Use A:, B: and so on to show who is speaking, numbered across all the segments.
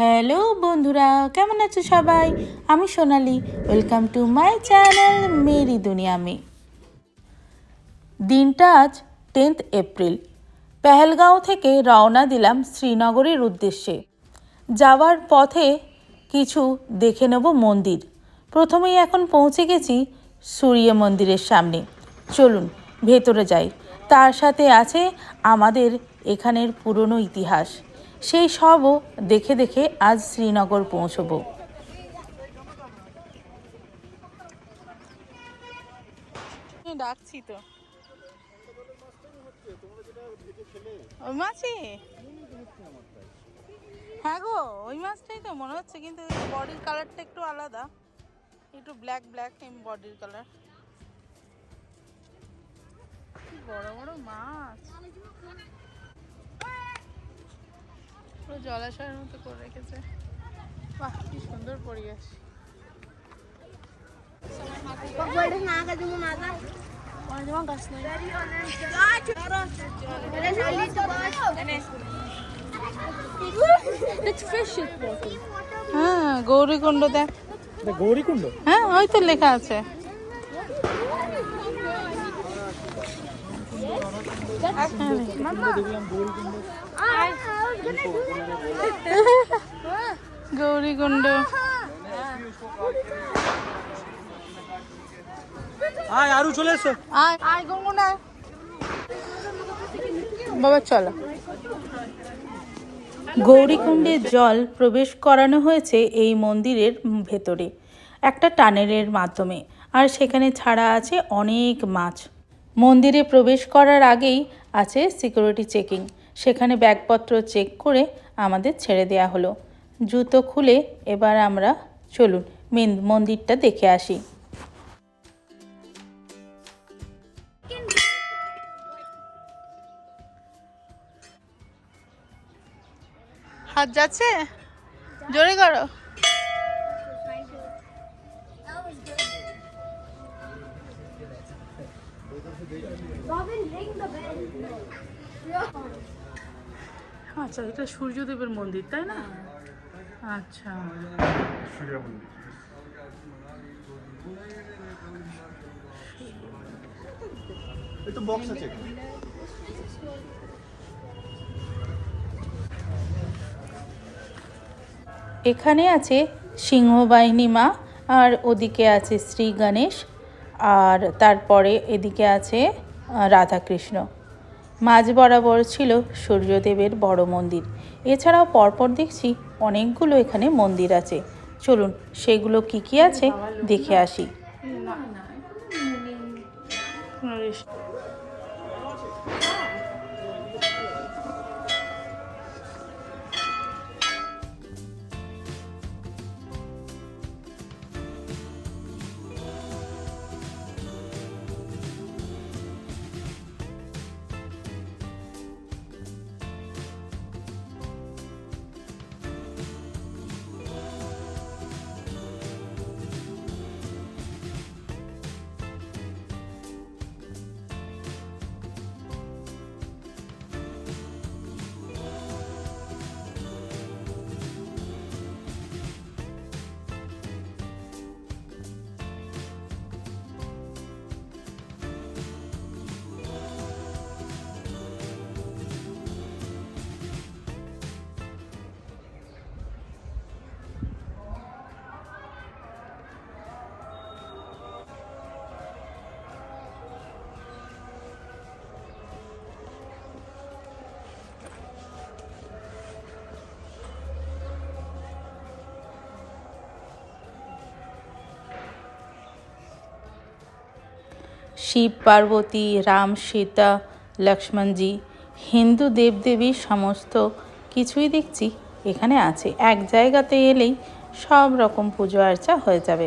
A: Hello বন্ধুরা, কেমন আছো সবাই? আমি Sonali welcome to my channel Mary দুনিয়া মে। দিনটা আজ টেন্থ এপ্রিল পেহেলগাঁও থেকে রওনা দিলাম শ্রীনগরের উদ্দেশ্যে। যাওয়ার পথে কিছু দেখে নেব মন্দির। প্রথমেই এখন পৌঁছে গেছি সূর্য মন্দিরের সামনে। চলুন, ভেতরে যাই। তার সাথে আছে আমাদের এখানের পুরনো ইতিহাস। সেই সবও দেখে দেখে আজ শ্রীনগর পৌঁছবো। ডাকছি তো। মাছই হ্যাঁ গো, ওই মাছটাই তো মনে হচ্ছে, কিন্তু বডির কালারটা একটু আলাদা। একটু ব্ল্যাক ব্ল্যাক বডির কালার। বড় বড় মাছ। পুরো জলাশয়ের মতো করে রেখেছে। বাহ কি সুন্দর পরিবেশ। হ্যাঁ গৌরীকুণ্ড দেখ।
B: গৌরীকুণ্ড?
A: হ্যাঁ ওই তো লেখা আছে।
B: দেখলাম গৌরীকুণ্ড আয় আরু চলে এসো।
A: আয় আয় গঙ্গুন। বাবা চলো। গৌরীকুণ্ডের জল প্রবেশ করানো হয়েছে এই মন্দিরের ভেতরে একটা টানেলের মাধ্যমে। আর সেখানে ছাড়া আছে অনেক মাছ। মন্দিরে প্রবেশ করার আগেই আছে সিকিউরিটি চেকিং সেখানে ব্যাগপত্র চেক করে আমাদের ছেড়ে দেয়া হলো। জুতো খুলে এবার আমরা চলুন মেন মন্দিরটা দেখে আসি। হাত যাচ্ছে? জোরে করো।
C: Robin, ring the bell.
A: আচ্ছা এটা সূর্যদেবের মন্দির তাই না? আচ্ছা।
B: একটু বক্স আছে
A: এখানে। আছে সিংহবাহিনী মা আর ওদিকে আছে শ্রী গণেশ আর তারপরে এদিকে আছে রাধাকৃষ্ণ। মাঝ বরাবর ছিল সূর্যদেবের বড় মন্দির। এছাড়াও পরপর দেখছি অনেকগুলো এখানে মন্দির আছে। চলুন, সেগুলো কি কি আছে দেখে আসি। শিব, পার্বতী, রাম, সীতা লক্ষ্মণজি হিন্দু দেবদেবীর সমস্ত কিছুই দেখছি এখানে আছে। এক জায়গাতে এলেই সব রকম পুজো আর্চা হয়ে যাবে।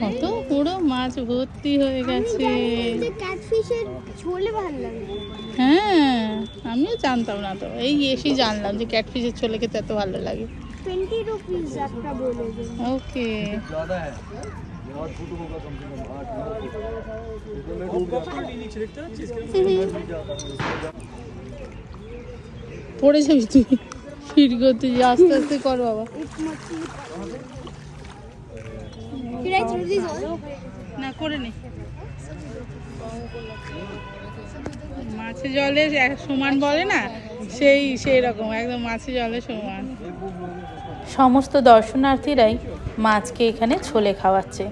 A: কত পুরো মাছ ভর্তি হয়ে গেছে। হ্যাঁ আমিও জানতাম না তো। এই এসেই জানলাম যে ক্যাটফিশের ছোলে খেতে এত ভালো লাগে। ওকে। পড়ে যাবি তুই? করতে যে আস্তে আস্তে কর বাবা? না করে নে। মাছে জলে সমান বলে না সেই সেই রকম একদম মাছে জলে সমান। সমস্ত দর্শনার্থীরাই মাছকে এখানে ছোলে খাওয়াচ্ছে।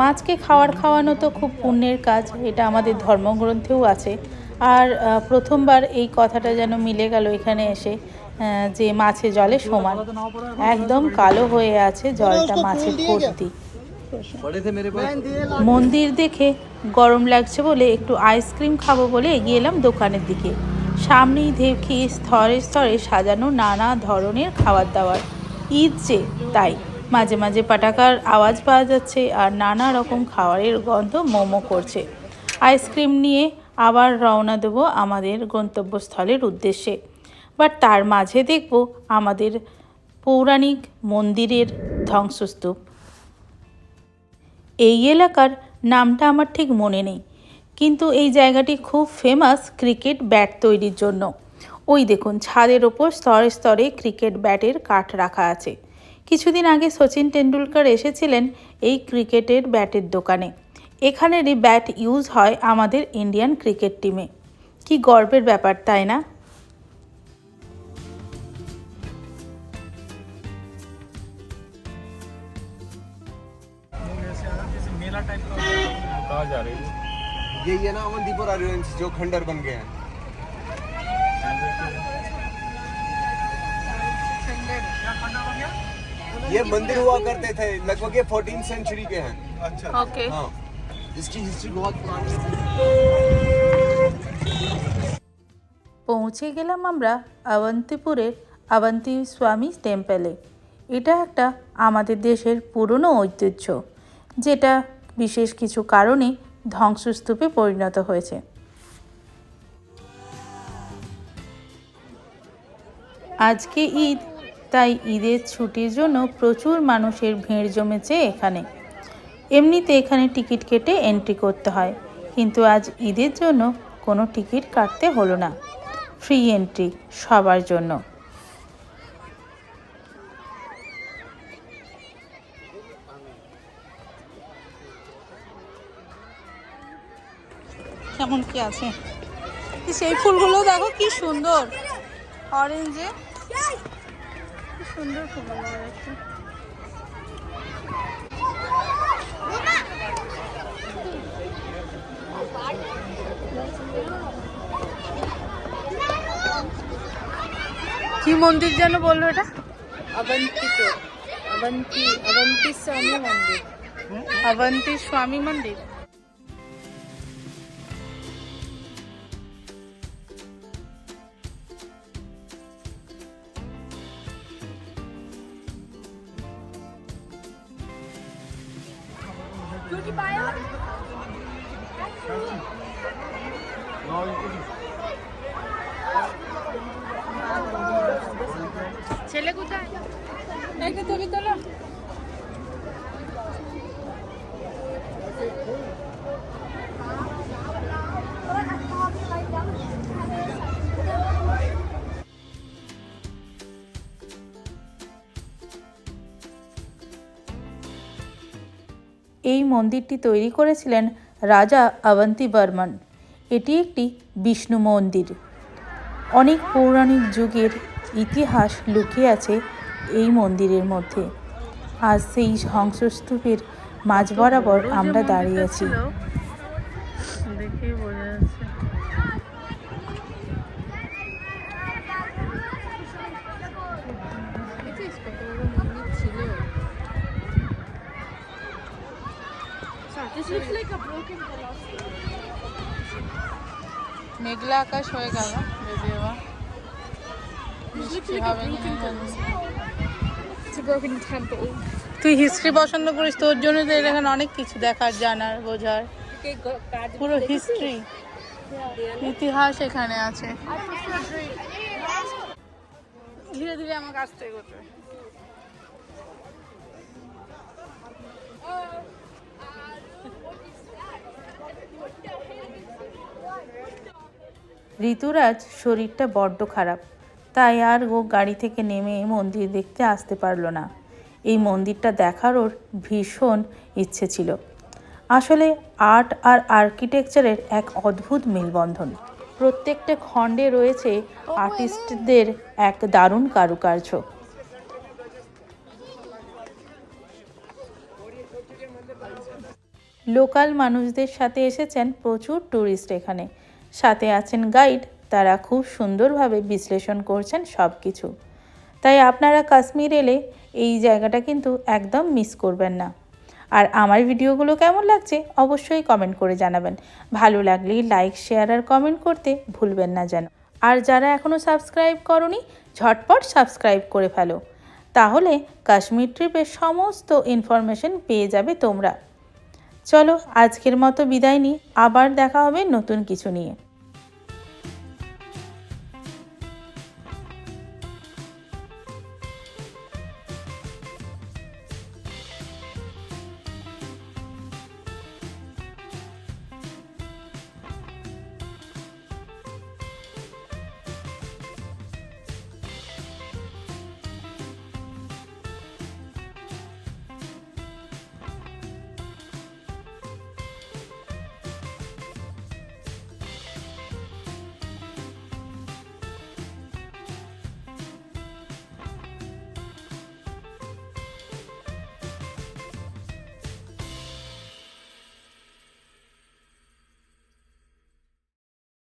A: মাছকে খাওয়ার খাওয়ানো তো খুব পুণ্যের কাজ এটা আমাদের ধর্মগ্রন্থেও আছে। আর প্রথমবার এই কথাটা যেন মিলে গেল এখানে এসে। হ্যাঁ, যে মাছে জলে সমান। একদম কালো হয়ে আছে জলটা মাছে ভর্তি। মন্দির দেখে গরম লাগছে বলে একটু আইসক্রিম খাব বলে এগিয়ে এলাম দোকানের দিকে। সামনেই দেখি স্তরে স্তরে সাজানো নানা ধরনের খাবার দাবার। ঈদ যে, তাই। মাঝে মাঝে পাটাকার আওয়াজ পাওয়া যাচ্ছে আর নানা রকম খাবারের গন্ধ মোমো করছে। আইসক্রিম নিয়ে আবার রওনা দেবো আমাদের গন্তব্যস্থলের উদ্দেশ্যে। বাট তার মাঝে দেখব আমাদের পৌরাণিক মন্দিরের ধ্বংসস্তূপ। এই এলাকার নামটা আমার ঠিক মনে নেই, কিন্তু এই জায়গাটি খুব ফেমাস ক্রিকেট ব্যাট তৈরির জন্য। ওই দেখুন, ছাদের ওপর স্তরে স্তরে ক্রিকেট ব্যাটের কাঠ রাখা আছে। কিছুদিন আগে সচিন টেন্ডুলকার এসেছিলেন এই ক্রিকেটের ব্যাটের দোকানে। এখানেরই ব্যাট ইউজ হয় আমাদের ইন্ডিয়ান ক্রিকেট টিমে কি গর্বের ব্যাপার, তাই না?
B: मेला टाइप का कहा जा रही है
D: यही है ना अवंतीपुर ऑडियंस जो खंडर बन गए हैं ये मंदिर हुआ करते थे लगभग ये फोर्टीन सेंचुरी के हैं
A: ওকে
D: हाँ इसकी हिस्ट्री बहुत पुरानी है
A: পৌঁছে গেলাম আমরা অবন্তিপুরের অবন্তি স্বামী টেম্পলে এটা একটা আমাদের দেশের পুরনো ঐতিহ্য যেটা বিশেষ কিছু কারণে ধ্বংসস্তূপে পরিণত হয়েছে। আজকে ঈদ, তাই ঈদের ছুটির জন্য প্রচুর মানুষের ভিড় জমেছে এখানে। এমনিতে এখানে টিকিট কেটে এন্ট্রি করতে হয়, কিন্তু আজ ঈদের জন্য কোনো টিকিট কাটতে হলো না। ফ্রি এন্ট্রি সবার জন্য। এমন কি আছে? সেই ফুলগুলো দেখো কি সুন্দর। অরেঞ্জে সুন্দর ফুলগুলো কি মন্দির যেন বলল এটা?
E: অবন্তিতে অবন্তি অবন্তি স্বামী মন্দির।
A: অবন্তি স্বামী মন্দির। ছেলে কোথায়? তোলো। এই মন্দিরটি তৈরি করেছিলেন রাজা অবন্তী বর্মন। এটি একটি বিষ্ণু মন্দির। অনেক পৌরাণিক যুগের ইতিহাস লুকিয়ে আছে এই মন্দিরের মধ্যে। আজ সেই ধ্বংসস্তূপের মাঝ বরাবর আমরা দাঁড়িয়ে আছি।
E: মেঘলা আকাশ হয়ে গেল তুই হিস্ট্রি পছন্দ করিস তোর জন্য তো এখানে অনেক কিছু দেখার জানার বোঝার। পুরো হিস্ট্রি ইতিহাস এখানে আছে। ধীরে ধীরে আমার কাছ থেকে করতে
A: ঋতুরাজ শরীরটা বড্ড খারাপ। তাই আর ও গাড়ি থেকে নেমে মন্দির দেখতে আসতে পারল না। এই মন্দিরটা দেখার ওর ভীষণ ইচ্ছে ছিল। আসলে আর্ট আর আর্কিটেকচারের এক অদ্ভুত মেলবন্ধন। প্রত্যেকটা খণ্ডে রয়েছে আর্টিস্টদের এক দারুণ কারুকার্য। লোকাল মানুষদের সাথে এসেছেন প্রচুর ট্যুরিস্ট এখানে। সাথে আছেন গাইড তারা খুব সুন্দরভাবে বিশ্লেষণ করছেন সব কিছু তাই আপনারা কাশ্মীর এলে এই জায়গাটা কিন্তু একদম মিস করবেন না। আর আমার ভিডিওগুলো কেমন লাগছে অবশ্যই কমেন্ট করে জানাবেন। ভালো লাগলে লাইক, শেয়ার আর কমেন্ট করতে ভুলবেন না যেন। আর যারা এখনও সাবস্ক্রাইব করনি, ঝটপট সাবস্ক্রাইব করে ফেলো। তাহলে কাশ্মীর ট্রিপের সমস্ত ইনফরমেশন পেয়ে যাবে তোমরা। চলো আজকের মতো বিদায় নিই। আবার দেখা হবে নতুন কিছু নিয়ে।